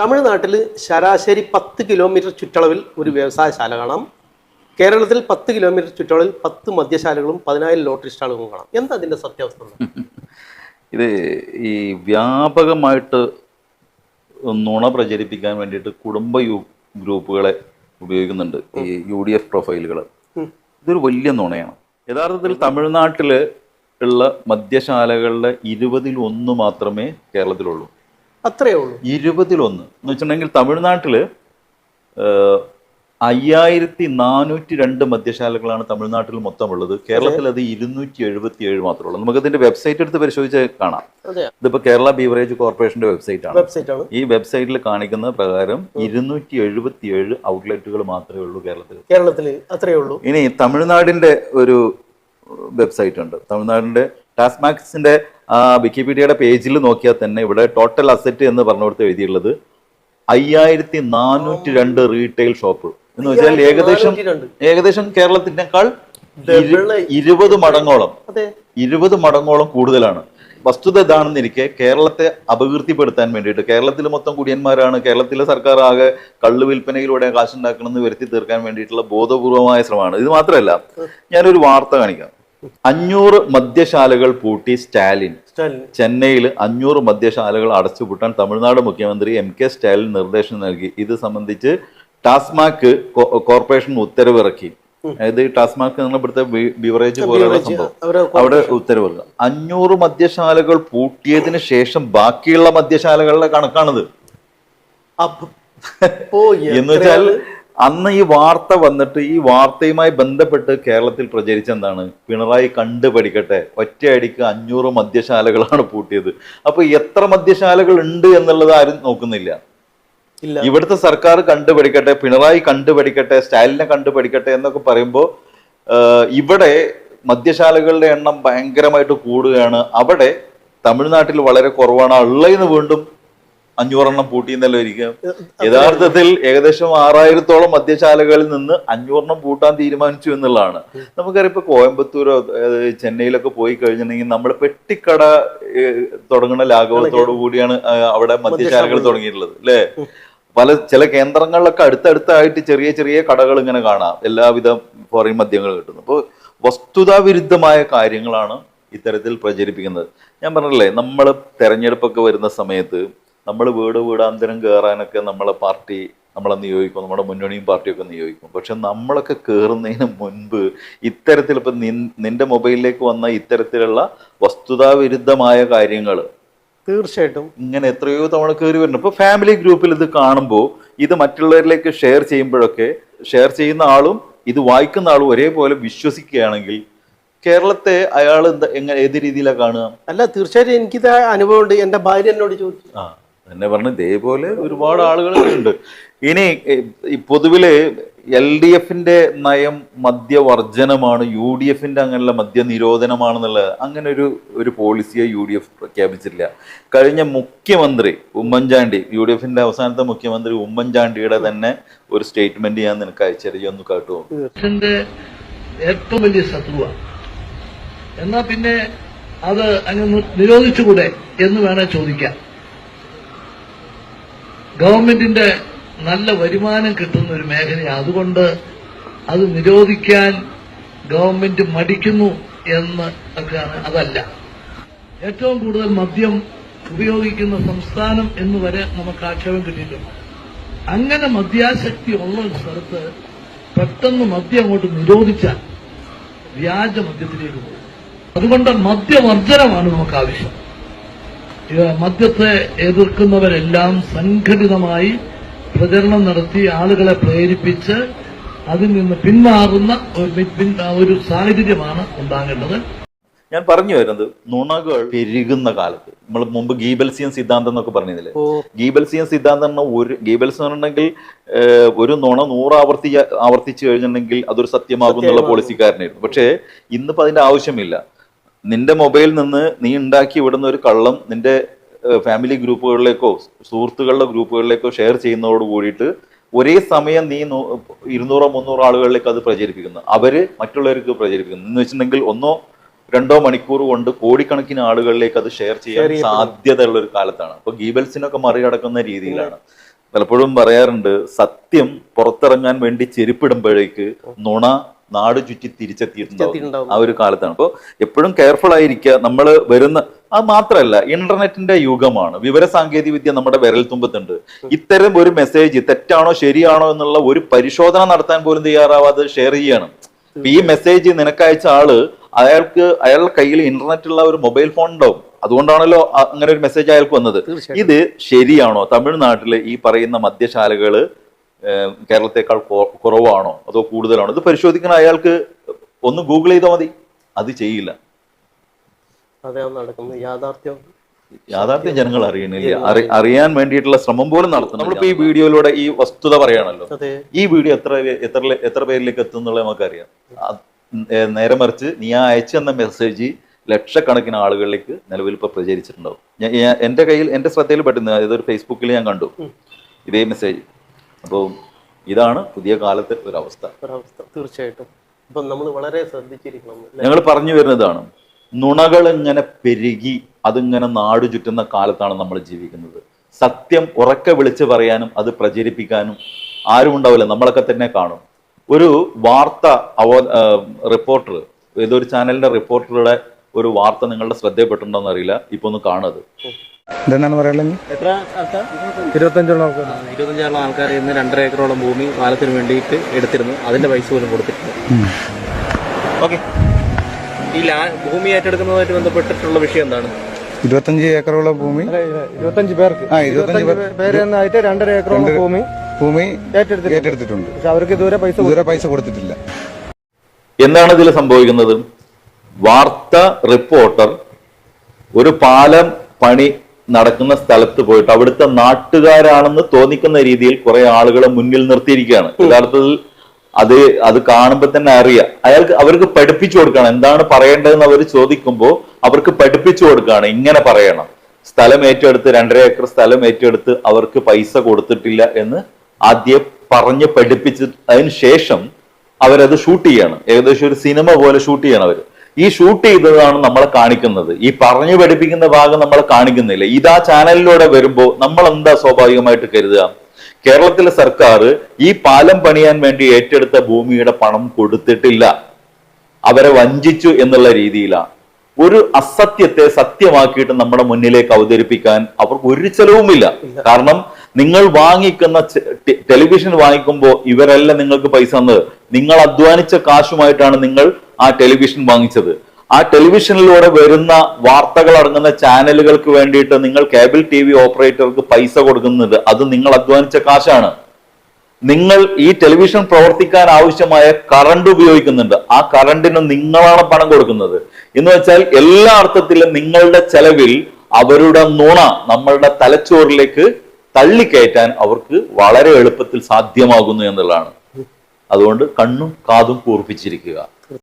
തമിഴ്നാട്ടിൽ ശരാശരി പത്ത് കിലോമീറ്റർ ചുറ്റളവിൽ ഒരു വ്യവസായശാല കാണാം. കേരളത്തിൽ പത്ത് കിലോമീറ്റർ ചുറ്റളവിൽ പത്ത് മദ്യശാലകളും പതിനായിരം ലോട്ടറി സ്റ്റാളുകളും കാണാം. എന്താ അതിന്റെ സത്യാവസ്ഥ? ഇത് ഈ വ്യാപകമായിട്ട് നുണ പ്രചരിപ്പിക്കാൻ വേണ്ടിയിട്ട് കുടുംബ യു ഗ്രൂപ്പുകളെ ഉപയോഗിക്കുന്നുണ്ട് ഈ യു ഡി എഫ് പ്രൊഫൈലുകൾ ഇതൊരു വലിയ നുണയാണ്. യഥാർത്ഥത്തിൽ തമിഴ്നാട്ടിൽ ഉള്ള മദ്യശാലകളുടെ ഇരുപതിൽ ഒന്ന് മാത്രമേ കേരളത്തിലുള്ളൂ. അത്രയേ ഉള്ളൂ ഇരുപതിലൊന്ന്. എന്ന് വെച്ചിട്ടുണ്ടെങ്കിൽ തമിഴ്നാട്ടിൽ അയ്യായിരത്തി നാനൂറ്റി രണ്ട് മദ്യശാലകളാണ് തമിഴ്നാട്ടിൽ മൊത്തം ഉള്ളത് കേരളത്തിൽ അത് ഇരുന്നൂറ്റി എഴുപത്തി ഏഴ് മാത്രമേ ഉള്ളൂ. നമുക്ക് ഇതിന്റെ വെബ്സൈറ്റ് എടുത്ത് പരിശോധിച്ച് കാണാം. ഇതിപ്പോ കേരള ബീവറേജ് കോർപ്പറേഷന്റെ വെബ്സൈറ്റ് ആണ്. ഈ വെബ്സൈറ്റിൽ കാണിക്കുന്ന പ്രകാരം ഇരുന്നൂറ്റി എഴുപത്തി ഏഴ് ഔട്ട്ലെറ്റുകൾ മാത്രമേ ഉള്ളൂ കേരളത്തിൽ കേരളത്തിൽ അത്രയേ ഉള്ളൂ. ഇനി തമിഴ്നാടിന്റെ ഒരു വെബ്സൈറ്റ് ഉണ്ട്. തമിഴ്നാടിന്റെ ടാസ്മാക്സിന്റെ വിക്കിപീഡിയയുടെ പേജിൽ നോക്കിയാൽ തന്നെ ഇവിടെ ടോട്ടൽ അസറ്റ് എന്ന് പറഞ്ഞുകൊടുത്ത് എഴുതിയുള്ളത് അയ്യായിരത്തി നാനൂറ്റി രണ്ട് റീറ്റെയിൽ ഷോപ്പ് എന്ന് വെച്ചാൽ ഏകദേശം ഏകദേശം കേരളത്തിനേക്കാൾ. ഇരുപത് മടങ്ങോളം. ഇരുപത് മടങ്ങോളം കൂടുതലാണ്. വസ്തുത ഇതാണെന്നിരിക്കെ കേരളത്തെ അപകീർത്തിപ്പെടുത്താൻ വേണ്ടിയിട്ട് കേരളത്തിൽ മൊത്തം കുടിയന്മാരാണ് കേരളത്തിലെ സർക്കാർ ആകെ കള്ളു വിൽപ്പനയിലൂടെ കാശുണ്ടാക്കണമെന്ന് വരുത്തി തീർക്കാൻ വേണ്ടിയിട്ടുള്ള ബോധപൂർവമായ ശ്രമമാണ്. ഇത് മാത്രമല്ല ഞാനൊരു വാർത്ത കാണിക്കാം. അഞ്ഞൂറ് മദ്യശാലകൾ പൂട്ടി സ്റ്റാലിൻ. ചെന്നൈയിൽ അഞ്ഞൂറ് മദ്യശാലകൾ അടച്ചുപൂട്ടാൻ തമിഴ്നാട് മുഖ്യമന്ത്രി എം കെ സ്റ്റാലിൻ നിർദ്ദേശം നൽകി. ഇത് സംബന്ധിച്ച് ടാസ്മാക്ക് കോർപ്പറേഷൻ ഉത്തരവിറക്കി. അതായത് ടാസ്മാക്ക് എന്ന് ഇവിടുത്തെ ബിവറേജ് പോലെയുള്ള സംഭവം. അവിടെ ഉത്തരവിറക്കുക. അഞ്ഞൂറ് മദ്യശാലകൾ പൂട്ടിയതിന് ശേഷം ബാക്കിയുള്ള മദ്യശാലകളുടെ കണക്കാണിത്. എന്ന് വെച്ചാൽ അന്ന് ഈ വാർത്ത വന്നിട്ട് ഈ വാർത്തയുമായി ബന്ധപ്പെട്ട് കേരളത്തിൽ പ്രചരിച്ച എന്താണ്? പിണറായി കണ്ടു പഠിക്കട്ടെ ഒറ്റയടിക്ക് അഞ്ഞൂറ് മദ്യശാലകളാണ് പൂട്ടിയത്. അപ്പൊ എത്ര മദ്യശാലകൾ ഉണ്ട് എന്നുള്ളത് ആരും നോക്കുന്നില്ല. ഇവിടുത്തെ സർക്കാർ കണ്ടുപഠിക്കട്ടെ പിണറായി കണ്ടുപഠിക്കട്ടെ സ്റ്റാലിനെ കണ്ടുപഠിക്കട്ടെ എന്നൊക്കെ പറയുമ്പോൾ ഇവിടെ മദ്യശാലകളുടെ എണ്ണം ഭയങ്കരമായിട്ട് കൂടുകയാണ്. അവിടെ തമിഴ്നാട്ടിൽ വളരെ കുറവാണ്. ഉള്ളതിന് വീണ്ടും അഞ്ഞൂറെണ്ണം പൂട്ടിയെന്നല്ലോ ഇരിക്കുക യഥാർത്ഥത്തിൽ ഏകദേശം ആറായിരത്തോളം മദ്യശാലകളിൽ നിന്ന് അഞ്ഞൂറെണ്ണം പൂട്ടാൻ തീരുമാനിച്ചു എന്നുള്ളതാണ്. നമുക്കറിയാം ഇപ്പൊ കോയമ്പത്തൂരോ ചെന്നൈയിലൊക്കെ പോയി കഴിഞ്ഞിട്ടുണ്ടെങ്കിൽ നമ്മൾ പെട്ടിക്കട തുടങ്ങുന്ന ലാഘവത്തോടു കൂടിയാണ് അവിടെ മദ്യശാലകൾ തുടങ്ങിയിട്ടുള്ളത് അല്ലേ? പല ചില കേന്ദ്രങ്ങളിലൊക്കെ അടുത്തടുത്തായിട്ട് ചെറിയ ചെറിയ കടകൾ ഇങ്ങനെ കാണാം. എല്ലാവിധ ഫോറിൻ മദ്യങ്ങൾ കിട്ടുന്നു. അപ്പോൾ വസ്തുതാവിരുദ്ധമായ കാര്യങ്ങളാണ് ഇത്തരത്തിൽ പ്രചരിപ്പിക്കുന്നത്. ഞാൻ പറഞ്ഞില്ലേ നമ്മൾ തെരഞ്ഞെടുപ്പൊക്കെ വരുന്ന സമയത്ത് നമ്മൾ വീട് വീടാന്തരം കയറാനൊക്കെ നമ്മളെ പാർട്ടി നമ്മളെ നിയോഗിക്കും നമ്മുടെ മുന്നണിയും പാർട്ടിയൊക്കെ നിയോഗിക്കും. പക്ഷെ നമ്മളൊക്കെ കയറുന്നതിന് മുൻപ് ഇത്തരത്തിൽ ഇപ്പം നിന്റെ മൊബൈലിലേക്ക് വന്ന ഇത്തരത്തിലുള്ള വസ്തുതാവിരുദ്ധമായ കാര്യങ്ങൾ തീർച്ചയായിട്ടും. ഇങ്ങനെ എത്രയോ തവണ കയറി വരുന്നു ഇപ്പൊ ഫാമിലി ഗ്രൂപ്പിൽ ഇത് കാണുമ്പോൾ ഇത് മറ്റുള്ളവരിലേക്ക് ഷെയർ ചെയ്യുമ്പോഴൊക്കെ ഷെയർ ചെയ്യുന്ന ആളും ഇത് വായിക്കുന്ന ആളും ഒരേപോലെ വിശ്വസിക്കുകയാണെങ്കിൽ കേരളത്തെ അയാൾ എന്താ എങ്ങനെ ഏത് രീതിയിലാണ് കാണുക? അല്ല തീർച്ചയായിട്ടും എനിക്കിത് അനുഭവമുണ്ട്. എന്റെ ഭാര്യ എന്നോട് ചോദിച്ചു. ആ. എന്നെ പറഞ്ഞു ഇതേപോലെ ഒരുപാട് ആളുകളുണ്ട് ഇനി പൊതുവിൽ എൽ ഡി എഫിന്റെ നയം മദ്യവർജനമാണ് യു ഡി എഫിന്റെ അങ്ങനെയുള്ള മദ്യ നിരോധനമാണെന്നുള്ളത് അങ്ങനെ ഒരു ഒരു പോളിസിയെ യു ഡി എഫ് പ്രഖ്യാപിച്ചിട്ടില്ല കഴിഞ്ഞ മുഖ്യമന്ത്രി ഉമ്മൻചാണ്ടി യു ഡി എഫിന്റെ അവസാനത്തെ മുഖ്യമന്ത്രി ഉമ്മൻചാണ്ടിയുടെ തന്നെ ഒരു സ്റ്റേറ്റ്മെന്റ് ഞാൻ നിനക്ക് അയച്ചറിയ ഒന്ന് കാട്ടുമോ ഏറ്റവും വലിയ ശത്രുവാണ് എന്നാ പിന്നെ അത് അങ്ങ് നിരോധിച്ചുകൂടെ എന്ന് വേണേ ചോദിക്കാം. ഗവൺമെന്റിന്റെ നല്ല വരുമാനം കിട്ടുന്ന ഒരു മേഖലയാണ് അതുകൊണ്ട് അത് നിരോധിക്കാൻ ഗവൺമെന്റ് മടിക്കുന്നു എന്ന് ഒക്കെയാണ്. അതല്ല. ഏറ്റവും കൂടുതൽ മദ്യം ഉപയോഗിക്കുന്ന സംസ്ഥാനം എന്ന് വരെ നമുക്ക് ആക്ഷേപം കിട്ടിയിട്ടുണ്ട്. അങ്ങനെ മദ്യാസക്തി ഉള്ള ഒരു സ്ഥലത്ത് പെട്ടെന്ന് മദ്യം അങ്ങോട്ട് നിരോധിച്ചാൽ വ്യാജ മദ്യത്തിലേക്ക് പോകും. അതുകൊണ്ട് മദ്യവർജനമാണ് നമുക്ക് ആവശ്യം. മദ്യത്തെ എതിർക്കുന്നവരെല്ലാം സംഘടിതമായി പ്രചരണം നടത്തി ആളുകളെ പ്രേരിപ്പിച്ച് അതിൽ നിന്ന് പിന്മാറുന്ന ഒരു സാഹചര്യമാണ് ഉണ്ടാകേണ്ടത്. ഞാൻ പറഞ്ഞു വരുന്നത് നുണകൾ പെരുകുന്ന കാലത്ത്. നമ്മൾ മുമ്പ് ഗീബൽസിയൻ സിദ്ധാന്തം എന്നൊക്കെ പറഞ്ഞില്ലേ? ഗീബൽസിയൻ സിദ്ധാന്തം എന്ന ഒരു ഗീബൽസ് പറഞ്ഞിട്ടുണ്ടെങ്കിൽ ഒരു നുണ നൂറ് ആവർത്തി ആവർത്തിച്ചു കഴിഞ്ഞിട്ടുണ്ടെങ്കിൽ അതൊരു സത്യമാകും എന്നുള്ള പോളിസിക്കാരനായിരുന്നു പക്ഷേ ഇന്നിപ്പോ അതിന്റെ ആവശ്യമില്ല. നിന്റെ മൊബൈലിൽ നിന്ന് നീ ഉണ്ടാക്കി വിടുന്ന ഒരു കള്ളം നിന്റെ ഫാമിലി ഗ്രൂപ്പുകളിലേക്കോ സുഹൃത്തുക്കളുടെ ഗ്രൂപ്പുകളിലേക്കോ ഷെയർ ചെയ്യുന്നതോട് കൂടിയിട്ട് ഒരേ സമയം നീ ഇരുന്നൂറോ മുന്നൂറോ ആളുകളിലേക്ക് അത് പ്രചരിപ്പിക്കുന്നു. അവർ മറ്റുള്ളവർക്ക് പ്രചരിപ്പിക്കുന്നു. എന്ന് വെച്ചിട്ടുണ്ടെങ്കിൽ ഒന്നോ രണ്ടോ മണിക്കൂർ കൊണ്ട് കോടിക്കണക്കിന് ആളുകളിലേക്ക് അത് ഷെയർ ചെയ്യാൻ സാധ്യതയുള്ള ഒരു കാലത്താണ്. അപ്പൊ ഗീബൽസിനൊക്കെ മറികടക്കുന്ന രീതിയിലാണ്. പലപ്പോഴും പറയാറുണ്ട് സത്യം പുറത്തിറങ്ങാൻ വേണ്ടി ചെരുപ്പിടുമ്പോഴേക്ക് നുണ നാട് ചുറ്റി തിരിച്ചെത്തിയിട്ടുണ്ടാവും. ആ ഒരു കാലത്താണ്. അപ്പോൾ എപ്പോഴും കെയർഫുൾ ആയിരിക്കുക. നമ്മൾ വരുന്ന അത് മാത്രമല്ല ഇന്റർനെറ്റിന്റെ യുഗമാണ്. വിവര സാങ്കേതിക വിദ്യ നമ്മുടെ വിരൽത്തുമ്പത്തുണ്ട്. ഇത്തരം ഒരു മെസ്സേജ് തെറ്റാണോ ശരിയാണോ എന്നുള്ള ഒരു പരിശോധന നടത്താൻ പോലും തയ്യാറാവാതെ ഷെയർ ചെയ്യണം ഈ മെസ്സേജ് നിനക്കയച്ച ആൾ അയാൾക്ക് അയാളുടെ കയ്യിൽ ഇന്റർനെറ്റ് ഉള്ള ഒരു മൊബൈൽ ഫോൺ ഉണ്ടാവും. അതുകൊണ്ടാണല്ലോ അങ്ങനെ ഒരു മെസ്സേജ് അയാൾക്ക് വന്നത്. ഇത് ശരിയാണോ? തമിഴ്നാട്ടിലെ ഈ പറയുന്ന മദ്യശാലകൾ കേരളത്തെക്കാൾ കുറവാണോ? അതോ കൂടുതലാണോ? ഇത് പരിശോധിക്കാൻ അയാൾക്ക് ഒന്ന് ഗൂഗിൾ ചെയ്താൽ മതി. അത് ചെയ്യില്ല. നടക്കുന്നത് യാഥാർത്ഥ്യം. യാഥാർത്ഥ്യം ജനങ്ങൾ അറിയണില്ല അറിയാൻ വേണ്ടിയിട്ടുള്ള ശ്രമം പോലും നടത്തും നമ്മളിപ്പോ ഈ വീഡിയോയിലൂടെ ഈ വസ്തുത പറയാണല്ലോ. ഈ വീഡിയോ എത്ര എത്ര എത്ര പേരിലേക്ക് എത്തും എന്നുള്ളത് നമുക്കറിയാം അറിയാം നേരെ മറിച്ച് നീ ആ അയച്ചു തന്ന മെസ്സേജ് ലക്ഷക്കണക്കിന് ആളുകളിലേക്ക് നിലവിൽ ഇപ്പൊ പ്രചരിച്ചിട്ടുണ്ടാവും. ഞാൻ എന്റെ കയ്യിൽ എന്റെ ശ്രദ്ധയിൽ പെട്ടുന്ന ഇതൊരു ഫേസ്ബുക്കിൽ ഞാൻ കണ്ടു. ഇതേ മെസ്സേജ്. അപ്പോൾ ഇതാണ് പുതിയ കാലത്തെ ഒരു അവസ്ഥ ഒരവസ്ഥ. തീർച്ചയായിട്ടും. ഇപ്പൊ നമ്മൾ വളരെ ശ്രദ്ധിച്ചിരിക്കണം? ഞങ്ങൾ പറഞ്ഞു വരുന്നതാണ് നുണകൾ ഇങ്ങനെ പെരുകി അതിങ്ങനെ നാടു ചുറ്റുന്ന കാലത്താണ് നമ്മൾ ജീവിക്കുന്നത്. സത്യം ഉറക്കെ വിളിച്ചു പറയാനും അത് പ്രചരിപ്പിക്കാനും ആരും ഉണ്ടാവില്ല നമ്മളൊക്കെ തന്നെ കാണും. ഒരു വാർത്ത അവ റിപ്പോർട്ടർ ഏതൊരു ചാനലിന്റെ റിപ്പോർട്ടറുടെ ഒരു വാർത്ത നിങ്ങളുടെ ശ്രദ്ധയിൽപ്പെട്ടിട്ടുണ്ടോ എന്നറിയില്ല ഇപ്പൊ ഒന്ന് കാണുന്നത് ഇതെന്നാണ് പറയുന്നത് എത്ര ആൾക്കാർ ഇരുപത്തഞ്ചോളം ആൾക്കാർ ഇരുപത്തഞ്ചോളം ആൾക്കാർ ഇന്ന് രണ്ടര ഏക്കറോളം ഭൂമി പാലത്തിന് വേണ്ടിയിട്ട് എടുത്തിരുന്നു. അതിന്റെ പൈസ പോലും കൊടുത്തിട്ടുണ്ട് ഓക്കെ. ഈ ലാ ഭൂമി ഏറ്റെടുക്കുന്നതുമായിട്ട് ബന്ധപ്പെട്ടിട്ടുള്ള വിഷയം എന്താണ്? ഇരുപത്തഞ്ച് ഏക്കറോളം ഭൂമി. ഇരുപത്തഞ്ച് പേർക്ക്. ആ ഇരുപത്തഞ്ച് പേര് എന്നായിട്ട് രണ്ടര ഏക്കറോളം ഭൂമി ഭൂമി ഏറ്റെടുത്തിട്ടുണ്ട്. ഏറ്റെടുത്തിട്ടുണ്ട്. പക്ഷെ അവർക്ക് ഇതുവരെ പൈസ ഇതുവരെ പൈസ കൊടുത്തിട്ടില്ല. എന്താണ് ഇതിൽ സംഭവിക്കുന്നത്? വാർത്ത റിപ്പോർട്ടർ ഒരു പാലം പണി നടക്കുന്ന സ്ഥലത്ത് പോയിട്ട് അവിടുത്തെ നാട്ടുകാരാണെന്ന് തോന്നിക്കുന്ന രീതിയിൽ കുറെ ആളുകളെ മുന്നിൽ നിർത്തിയിരിക്കുകയാണ്. യഥാർത്ഥത്തിൽ അത് അത് കാണുമ്പോൾ തന്നെ അറിയാം. അയാൾക്ക് അവർക്ക് പഠിപ്പിച്ചു കൊടുക്കണം. എന്താണ് പറയേണ്ടതെന്ന് അവർ ചോദിക്കുമ്പോൾ അവർക്ക് പഠിപ്പിച്ചു കൊടുക്കുകയാണ്. ഇങ്ങനെ പറയണം. സ്ഥലം ഏറ്റെടുത്ത് രണ്ടര ഏക്കർ സ്ഥലം ഏറ്റെടുത്ത് അവർക്ക് പൈസ കൊടുത്തിട്ടില്ല എന്ന് ആദ്യം പറഞ്ഞ് പഠിപ്പിച്ച് അതിന് ശേഷം അവരത് ഷൂട്ട് ചെയ്യാണ്. ഏകദേശം ഒരു സിനിമ പോലെ ഷൂട്ട് ചെയ്യണം അവർ ഈ ഷൂട്ട് ചെയ്തതാണ് നമ്മൾ കാണിക്കുന്നത്. ഈ പറഞ്ഞു പഠിപ്പിക്കുന്ന ഭാഗം നമ്മൾ കാണിക്കുന്നില്ല. ഇതാ ചാനലിലൂടെ വരുമ്പോൾ നമ്മൾ എന്താ സ്വാഭാവികമായിട്ട് കരുതുക? കേരളത്തിലെ സർക്കാർ ഈ പാലം പണിയാൻ വേണ്ടി ഏറ്റെടുത്ത ഭൂമിയുടെ പണം കൊടുത്തിട്ടില്ല. അവരെ വഞ്ചിച്ചു എന്നുള്ള രീതിയിലാണ്. ഒരു അസത്യത്തെ സത്യമാക്കിയിട്ട് നമ്മുടെ മുന്നിലേക്ക് അവതരിപ്പിക്കാൻ അവർക്ക് ഒരു ചെലവുമില്ല. കാരണം നിങ്ങൾ വാങ്ങിക്കുന്ന ടെലിവിഷൻ വാങ്ങിക്കുമ്പോൾ ഇവരല്ല നിങ്ങൾക്ക് പൈസ തന്നത്. നിങ്ങൾ അധ്വാനിച്ച കാശുമായിട്ടാണ് നിങ്ങൾ ആ ടെലിവിഷൻ വാങ്ങിച്ചത്. ആ ടെലിവിഷനിലൂടെ വരുന്ന വാർത്തകൾ അടങ്ങുന്ന ചാനലുകൾക്ക് വേണ്ടിയിട്ട് നിങ്ങൾ കേബിൾ ടി വി ഓപ്പറേറ്റർക്ക് പൈസ കൊടുക്കുന്നത് അത് നിങ്ങൾ അധ്വാനിച്ച കാശാണ്. നിങ്ങൾ ഈ ടെലിവിഷൻ പ്രവർത്തിക്കാൻ ആവശ്യമായ കറണ്ട് ഉപയോഗിക്കുന്നുണ്ട്. ആ കറണ്ടിന് നിങ്ങളാണ് പണം കൊടുക്കുന്നത്. എന്ന് വെച്ചാൽ എല്ലാ അർത്ഥത്തിലും നിങ്ങളുടെ ചെലവിൽ അവരുടെ നുണ നമ്മളുടെ തലച്ചോറിലേക്ക് തള്ളിക്കയറ്റാൻ അവർക്ക് വളരെ എളുപ്പത്തിൽ സാധ്യമാകുന്നു എന്നുള്ളതാണ്. അതുകൊണ്ട് കണ്ണും കാതും കൂർപ്പിച്ചിരിക്കുക.